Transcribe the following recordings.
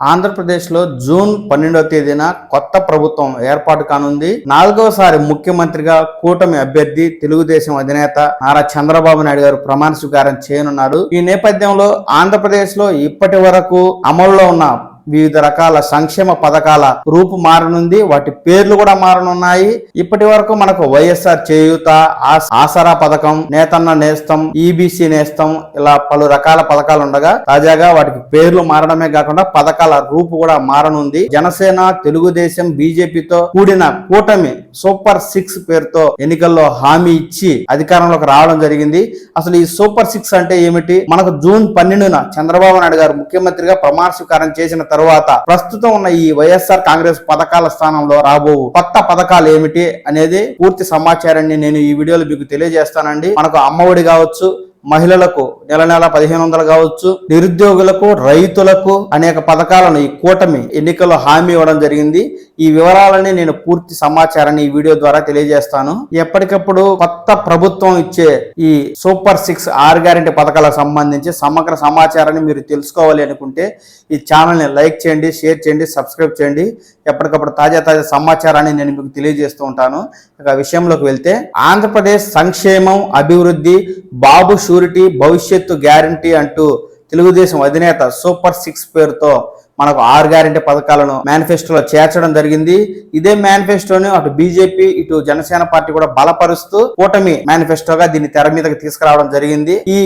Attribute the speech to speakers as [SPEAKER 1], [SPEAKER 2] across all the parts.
[SPEAKER 1] ఆంధ్రప్రదేశ్లో జూన్ పన్నెండవ తేదీన కొత్త ప్రభుత్వం ఏర్పాటు కానుంది. నాలుగవసారి ముఖ్యమంత్రిగా కూటమి అభ్యర్థి తెలుగుదేశం అధినేత నారా చంద్రబాబు నాయుడు గారు ప్రమాణ స్వీకారం చేయనున్నారు ఈ నేపథ్యంలో ఆంధ్రప్రదేశ్లో ఇప్పటి వరకు అమల్లో ఉన్న వివిధ రకాల సంక్షేమ పథకాల రూపు మారనుంది. వాటి పేర్లు కూడా మారనున్నాయి. ఇప్పటి వరకు మనకు వైఎస్ఆర్ చేయూత ఆసరా పథకం నేతన్న నేస్తం ఈబీసీ నేస్తం ఇలా పలు రకాల పథకాలు ఉండగా తాజాగా వాటికి పేర్లు మారడమే కాకుండా పథకాల రూపు కూడా మారనుంది. జనసేన తెలుగుదేశం బీజేపీతో కూడిన కూటమి సూపర్ సిక్స్ పేరుతో ఎన్నికల్లో హామీ ఇచ్చి అధికారంలోకి రావడం జరిగింది. అసలు ఈ సూపర్ సిక్స్ అంటే ఏమిటి? మనకు జూన్ పన్నెండున చంద్రబాబు నాయుడు గారు ముఖ్యమంత్రిగా ప్రమాణ స్వీకారం చేసిన తర్వాత ప్రస్తుతం ఉన్న ఈ వైఎస్ఆర్ కాంగ్రెస్ పథకాల స్థానంలో రాబో కొత్త పథకాలు ఏమిటి అనేది పూర్తి సమాచారాన్ని నేను ఈ వీడియోలో మీకు తెలియజేస్తానండి. మనకు అమ్మఒడి కావచ్చు మహిళలకు నెల నెల పదిహేను వందలు కావచ్చు. నిరుద్యోగులకు రైతులకు అనేక పథకాలను ఈ కూటమి ఎన్నికల్లో హామీ ఇవ్వడం జరిగింది. ఈ వివరాలని నేను పూర్తి సమాచారాన్ని ఈ వీడియో ద్వారా తెలియజేస్తాను. ఎప్పటికప్పుడు కొత్త ప్రభుత్వం ఇచ్చే ఈ సూపర్ సిక్స్ ఆర్ గ్యారెంటీ పథకాలకు సంబంధించి సమగ్ర సమాచారాన్ని మీరు తెలుసుకోవాలి అనుకుంటే ఈ ఛానల్ని లైక్ చేయండి షేర్ చేయండి సబ్స్క్రైబ్ చేయండి. ఎప్పటికప్పుడు తాజా తాజా సమాచారాన్ని నేను మీకు తెలియజేస్తూ ఉంటాను. ఇక విషయంలోకి వెళ్తే ఆంధ్రప్రదేశ్ సంక్షేమం అభివృద్ధి బాబు షూరిటీ భవిష్యత్ భవిష్యత్తు గ్యారంటీ అంటూ తెలుగుదేశం అధినేత సూపర్ సిక్స్ పేరుతో మనకు ఆరు గ్యారెంటీ పథకాలను మేనిఫెస్టోలో చేర్చడం జరిగింది. ఇదే మేనిఫెస్టోని అటు బీజేపీ ఇటు జనసేన పార్టీ కూడా బలపరుస్తూ కూటమి మేనిఫెస్టోగా దీన్ని తెర మీదకి తీసుకురావడం జరిగింది. ఈ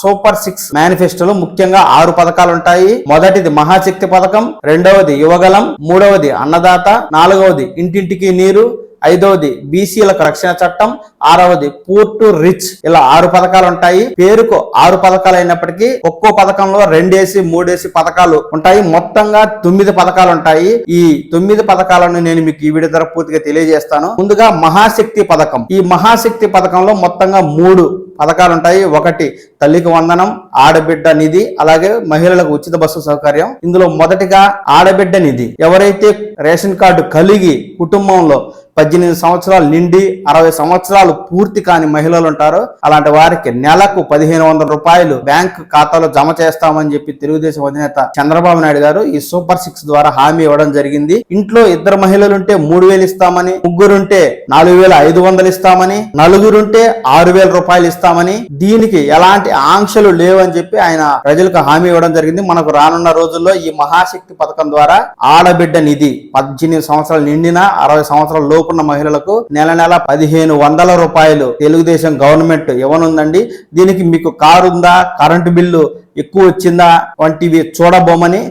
[SPEAKER 1] సూపర్ సిక్స్ మేనిఫెస్టోలో ముఖ్యంగా ఆరు పథకాలు ఉంటాయి మొదటిది మహాశక్తి పథకం రెండవది యువగలం మూడవది అన్నదాత నాలుగవది ఇంటింటికి నీరు ఐదవది బీసీలకు రక్షణ చట్టం ఆరవది పూర్ టు రిచ్ ఇలా ఆరు పథకాలు ఉంటాయి. పేరుకు ఆరు పథకాలు అయినప్పటికీ ఒక్కో పథకంలో రెండేసి మూడేసి పథకాలు ఉంటాయి. మొత్తంగా తొమ్మిది పథకాలు ఉంటాయి. ఈ తొమ్మిది పథకాలను నేను మీకు ఈ వీడియో ద్వారా పూర్తిగా తెలియజేస్తాను. ముందుగా మహాశక్తి పథకం. ఈ మహాశక్తి పథకంలో మొత్తంగా మూడు పథకాలు ఉంటాయి. ఒకటి తల్లికి వందనం ఆడబిడ్డ నిధి అలాగే మహిళలకు ఉచిత బస్సు సౌకర్యం. ఇందులో మొదటిగా ఆడబిడ్డ నిధి. ఎవరైతే రేషన్ కార్డు కలిగి కుటుంబంలో పద్దెనిమిది సంవత్సరాలు నిండి అరవై సంవత్సరాలు పూర్తి కాని మహిళలు ఉంటారో అలాంటి వారికి నెలకు పదిహేను వందల రూపాయలు బ్యాంక్ ఖాతాలో జమ చేస్తామని చెప్పి తెలుగుదేశం అధినేత చంద్రబాబు నాయుడు గారు ఈ సూపర్ సిక్స్ ద్వారా హామీ ఇవ్వడం జరిగింది. ఇంట్లో ఇద్దరు మహిళలుంటే మూడు వేలు ఇస్తామని ముగ్గురుంటే నాలుగు వేల ఐదు వందలు ఇస్తామని నలుగురుంటే ఆరు వేల రూపాయలు ఇస్తామని దీనికి ఎలాంటి ఆంక్షలు లేవని చెప్పి ఆయన ప్రజలకు హామీ ఇవ్వడం జరిగింది. మనకు రానున్న రోజుల్లో ఈ మహాశక్తి పథకం ద్వారా ఆడబిడ్డ నిధి పద్దెనిమిది సంవత్సరాలు నిండిన అరవై సంవత్సరాల లోపున్న మహిళలకు నెల నెల పదిహేను వందల రూపాయలు తెలుగుదేశం గవర్నమెంట్ ఇవ్వనుందండి. దీనికి మీకు కారు ఉందా కరెంటు బిల్లు ఎక్కువ వచ్చిందా? వంటివి చూడబోమని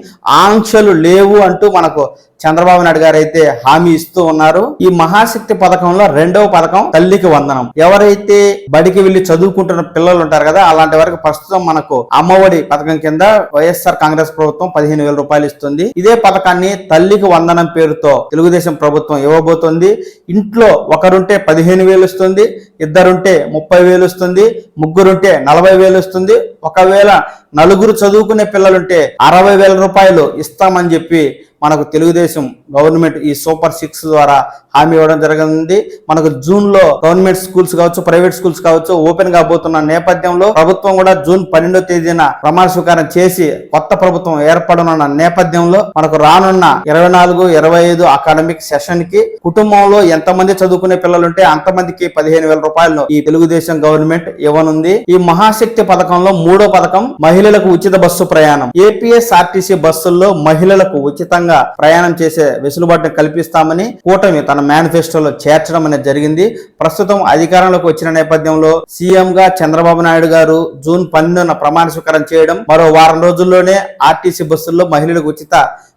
[SPEAKER 1] ఆంక్షలు లేవు అంటూ మనకు చంద్రబాబు నాయుడు గారు అయితే హామీ ఇస్తూ ఉన్నారు. ఈ మహాశక్తి పథకంలో రెండవ పథకం తల్లికి వందనం. ఎవరైతే బడికి వెళ్ళి చదువుకుంటున్న పిల్లలు ఉంటారు కదా అలాంటి వరకు ప్రస్తుతం మనకు అమ్మఒడి పథకం కింద వైఎస్ఆర్ కాంగ్రెస్ ప్రభుత్వం పదిహేను వేల రూపాయలు ఇస్తుంది. ఇదే పథకాన్ని తల్లికి వందనం పేరుతో తెలుగుదేశం ప్రభుత్వం ఇవ్వబోతుంది. ఇంట్లో ఒకరుంటే పదిహేను వేలు ఇస్తుంది ఇద్దరుంటే ముప్పై వేలు ఇస్తుంది ముగ్గురుంటే నలభై వేలు ఇస్తుంది. ఒకవేళ నలుగురు చదువుకునే పిల్లలుంటే అరవై వేల రూపాయలు ఇస్తామని చెప్పి మనకు తెలుగుదేశం గవర్నమెంట్ ఈ సూపర్ సిక్స్ ద్వారా హామీ ఇవ్వడం జరిగింది. మనకు జూన్లో గవర్నమెంట్ స్కూల్స్ కావచ్చు ప్రైవేట్ స్కూల్స్ కావచ్చు ఓపెన్ కాబోతున్న నేపథ్యంలో ప్రభుత్వం కూడా జూన్ పన్నెండో తేదీన ప్రమాణ స్వీకారం చేసి కొత్త ప్రభుత్వం ఏర్పడనున్న నేపథ్యంలో మనకు రానున్న ఇరవై నాలుగు ఇరవై ఐదు అకాడమిక్ సెషన్కి కుటుంబంలో ఎంతమంది చదువుకునే పిల్లలు ఉంటే అంతమందికి పదిహేను వేల రూపాయలను ఈ తెలుగుదేశం గవర్నమెంట్ ఇవ్వనుంది. ఈ మహాశక్తి పథకంలో మూడో పథకం మహిళలకు ఉచిత బస్సు ప్రయాణం. ఏపీఎస్ఆర్టీసీ బస్సుల్లో మహిళలకు ఉచితంగా ప్రయాణం చేసే వెసులుబాటును కల్పిస్తామని కూటమి తన మేనిఫెస్టోలో చేర్చడం అనేది జరిగింది. ప్రస్తుతం అధికారంలోకి వచ్చిన నేపథ్యంలో సీఎంగా చంద్రబాబు నాయుడు గారు జూన్ పన్నెండున ప్రమాణ స్వీకారం చేయడం మరో వారం రోజుల్లోనే ఆర్టీసీ బస్సుల్లో మహిళలకు ఉచిత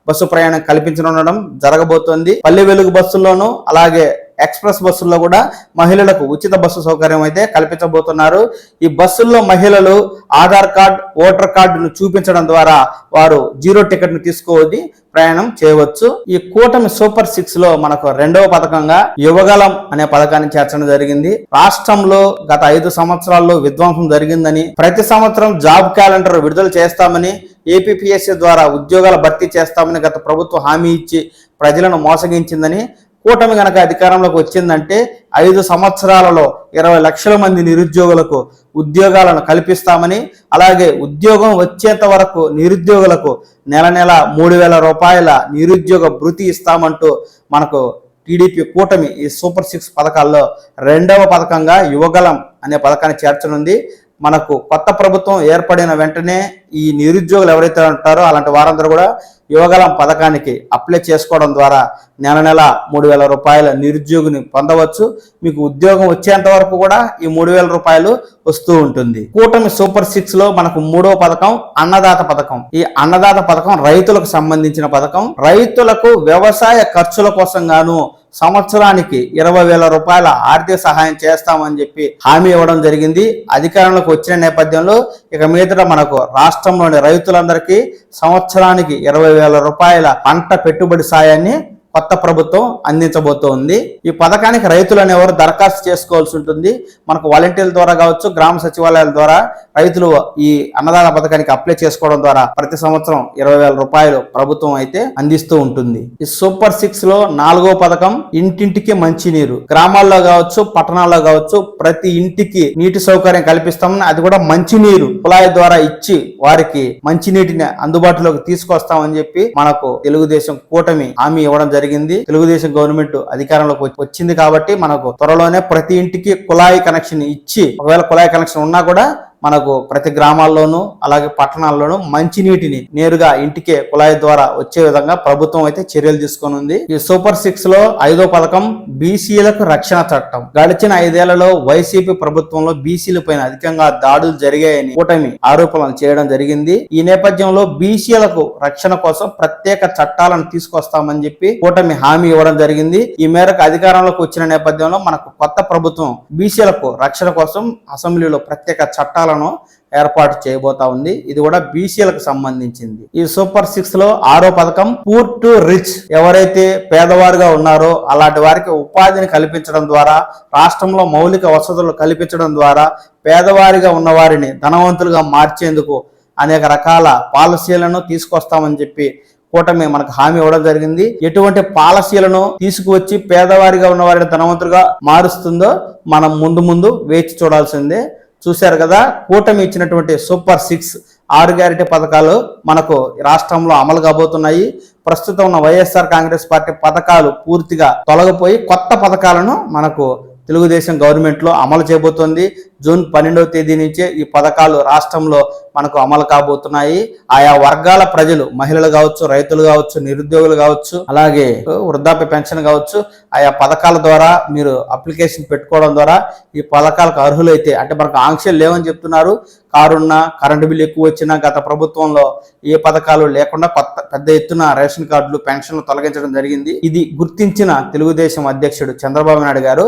[SPEAKER 1] బస్సు ప్రయాణం కల్పించనుండడం జరగబోతోంది. పల్లె వెలుగు బస్సుల్లోనూ అలాగే ఎక్స్ప్రెస్ బస్సుల్లో కూడా మహిళలకు ఉచిత బస్సు సౌకర్యం అయితే కల్పించబోతున్నారు. ఈ బస్సుల్లో మహిళలు ఆధార్ కార్డ్ ఓటర్ కార్డును చూపించడం ద్వారా వారు జీరో టికెట్ను ను ప్రయాణం చేయవచ్చు. ఈ కూటమి సూపర్ సిక్స్లో మనకు రెండవ పథకంగా యువగలం అనే పథకాన్ని చేర్చడం జరిగింది. రాష్ట్రంలో గత ఐదు సంవత్సరాల్లో విధ్వంసం జరిగిందని ప్రతి సంవత్సరం జాబ్ క్యాలెండర్ విడుదల చేస్తామని ఏపీపీఎస్సీ ద్వారా ఉద్యోగాల భర్తీ చేస్తామని గత ప్రభుత్వం హామీ ఇచ్చి ప్రజలను మోసగించిందని కూటమి గనక అధికారంలోకి వచ్చిందంటే ఐదు సంవత్సరాలలో ఇరవై లక్షల మంది నిరుద్యోగులకు ఉద్యోగాలను కల్పిస్తామని అలాగే ఉద్యోగం వచ్చేంత వరకు నిరుద్యోగులకు నెల నెల మూడు వేల రూపాయల నిరుద్యోగ భృతి ఇస్తామంటూ మనకు టీడీపీ కూటమి ఈ సూపర్ సిక్స్ పథకాల్లో రెండవ పథకంగా యువగలం అనే పథకాన్ని చేర్చనుంది. మనకు కొత్త ప్రభుత్వం ఏర్పడిన వెంటనే ఈ నిరుద్యోగులు ఎవరైతే ఉంటారో అలాంటి వారందరూ కూడా యువగలం పథకానికి అప్లై చేసుకోవడం ద్వారా నెల నెల మూడు వేల రూపాయల నిరుద్యోగిని పొందవచ్చు. మీకు ఉద్యోగం వచ్చేంత వరకు కూడా ఈ మూడు వేల రూపాయలు వస్తూ ఉంటుంది. కూటమి సూపర్ సిక్స్లో మనకు మూడో పథకం అన్నదాత పథకం. ఈ అన్నదాత పథకం రైతులకు సంబంధించిన పథకం. రైతులకు వ్యవసాయ ఖర్చుల కోసం గాను సంవత్సరానికి ఇరవై వేల రూపాయల ఆర్థిక సహాయం చేస్తామని చెప్పి హామీ ఇవ్వడం జరిగింది. అధికారంలోకి వచ్చిన నేపథ్యంలో ఇక మీదట మనకు రాష్ట్రంలోని రైతులందరికీ సంవత్సరానికి ఇరవై వేల రూపాయల పంట పెట్టుబడి సాయాన్ని కొత్త ప్రభుత్వం అందించబోతోంది. ఈ పథకానికి రైతులు అనేవారు దరఖాస్తు చేసుకోవాల్సి ఉంటుంది? మనకు వాలంటీర్ల ద్వారా కావచ్చు గ్రామ సచివాలయాల ద్వారా రైతులు ఈ అన్నదాన పథకానికి అప్లై చేసుకోవడం ద్వారా ప్రతి సంవత్సరం ఇరవై వేల రూపాయలు ప్రభుత్వం అయితే అందిస్తూ ఉంటుంది. ఈ సూపర్ సిక్స్లో నాలుగో పథకం ఇంటింటికి మంచినీరు. గ్రామాల్లో కావచ్చు పట్టణాల్లో కావచ్చు ప్రతి ఇంటికి నీటి సౌకర్యం కల్పిస్తామని అది కూడా మంచినీరు కుళాయి ద్వారా ఇచ్చి వారికి మంచినీటిని అందుబాటులోకి తీసుకొస్తామని చెప్పి మనకు తెలుగుదేశం కూటమి హామీ ఇవ్వడం జరిగింది. తెలుగుదేశం గవర్నమెంట్ అధికారంలోకి వచ్చింది కాబట్టి మనకు త్వరలోనే ప్రతి ఇంటికి కుళాయి కనెక్షన్ ఇచ్చి ఒకవేళ కుళాయి కనెక్షన్ ఉన్నా కూడా మనకు ప్రతి గ్రామాల్లోనూ అలాగే పట్టణాల్లోనూ మంచినీటిని నేరుగా ఇంటికే కుళాయి ద్వారా వచ్చే విధంగా ప్రభుత్వం అయితే చర్యలు తీసుకొని ఈ సూపర్ సిక్స్లో ఐదో పథకం బీసీలకు రక్షణ చట్టం. గడిచిన ఐదేళ్ళలో వైసీపీ ప్రభుత్వంలో బీసీల పైన అధికంగా దాడులు జరిగాయని కూటమి ఆరోపణలు చేయడం జరిగింది. ఈ నేపథ్యంలో బీసీలకు రక్షణ కోసం ప్రత్యేక చట్టాలను తీసుకొస్తామని చెప్పి కూటమి హామీ ఇవ్వడం జరిగింది. ఈ మేరకు అధికారంలోకి వచ్చిన నేపథ్యంలో మనకు కొత్త ప్రభుత్వం బీసీలకు రక్షణ కోసం అసెంబ్లీలో ప్రత్యేక చట్టాలు చట్టాలను ఏర్పాటు చేయబోతా ఉంది. ఇది కూడా బీసీలకు సంబంధించింది. ఈ సూపర్ సిక్స్లో ఆరో పథకం పూర్ టు రిచ్ ఎవరైతే పేదవారుగా ఉన్నారో అలాంటి వారికి ఉపాధిని కల్పించడం ద్వారా రాష్ట్రంలో మౌలిక వసతులు కల్పించడం ద్వారా పేదవారిగా ఉన్నవారిని ధనవంతులుగా మార్చేందుకు అనేక రకాల పాలసీలను తీసుకొస్తామని చెప్పి కూటమి మనకు హామీ ఇవ్వడం జరిగింది. ఎటువంటి పాలసీలను తీసుకువచ్చి పేదవారిగా ఉన్న వారిని ధనవంతులుగా మారుస్తుందో మనం ముందు ముందు వేచి చూడాల్సిందే. చూశారు కదా కూటమి ఇచ్చినటువంటి సూపర్ సిక్స్ ఆరు గ్యారెంటీ పథకాలు మనకు రాష్ట్రంలో అమలు కాబోతున్నాయి. ప్రస్తుతం ఉన్న వైఎస్ఆర్ కాంగ్రెస్ పార్టీ పథకాలు పూర్తిగా తొలగిపోయి కొత్త పథకాలను మనకు తెలుగుదేశం గవర్నమెంట్లో అమలు చేయబోతోంది. జూన్ పన్నెండవ తేదీ నుంచే ఈ పథకాలు రాష్ట్రంలో మనకు అమలు కాబోతున్నాయి. ఆయా వర్గాల ప్రజలు మహిళలు కావచ్చు రైతులు కావచ్చు నిరుద్యోగులు కావచ్చు అలాగే వృద్ధాప్య పెన్షన్ కావచ్చు ఆయా పథకాల ద్వారా మీరు అప్లికేషన్ పెట్టుకోవడం ద్వారా ఈ పథకాలకు అర్హులైతే అంటే మనకు ఆంక్షలు లేవని చెప్తున్నారు. కారున్నా కరెంటు బిల్లు ఎక్కువ వచ్చినా గత ప్రభుత్వంలో ఏ పథకాలు లేకుండా కొత్త పెద్ద ఎత్తున రేషన్ కార్డులు పెన్షన్లు తొలగించడం జరిగింది. ఇది గుర్తించిన తెలుగుదేశం అధ్యక్షుడు చంద్రబాబు నాయుడు గారు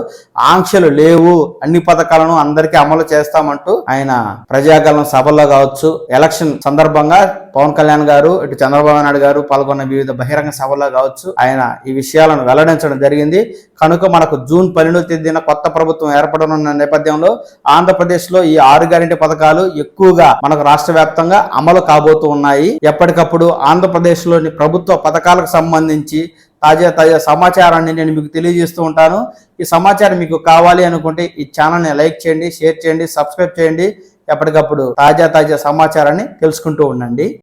[SPEAKER 1] ఆంక్షలు లేవు అన్ని పథకాలను అందరికీ అమలు చేస్తామంటూ ఆయన ప్రజాగలం సభల్లో కావచ్చు ఎలక్షన్ సందర్భంగా పవన్ కళ్యాణ్ గారు ఇటు చంద్రబాబు నాయుడు గారు పాల్గొన్న వివిధ బహిరంగ సభల్లో కావచ్చు ఆయన ఈ విషయాలను వెల్లడించడం జరిగింది. కనుక మనకు జూన్ పన్నెండవ తేదీన కొత్త ప్రభుత్వం ఏర్పడనున్న నేపథ్యంలో ఆంధ్రప్రదేశ్లో ఈ ఆరు గ్యారెంటీ పథకాలు ఎక్కువగా మనకు రాష్ట్ర వ్యాప్తంగా అమలు కాబోతూ ఉన్నాయి. ఎప్పటికప్పుడు ఆంధ్రప్రదేశ్లోని ప్రభుత్వ పథకాలకు సంబంధించి తాజా తాజా సమాచారాన్ని నేను మీకు తెలియజేస్తూ ఉంటాను. ఈ సమాచారం మీకు కావాలి అనుకుంటే ఈ ఛానల్ని లైక్ చేయండి షేర్ చేయండి సబ్స్క్రైబ్ చేయండి. ఎప్పటికప్పుడు తాజా తాజా సమాచారాన్ని తెలుసుకుంటూ ఉండండి.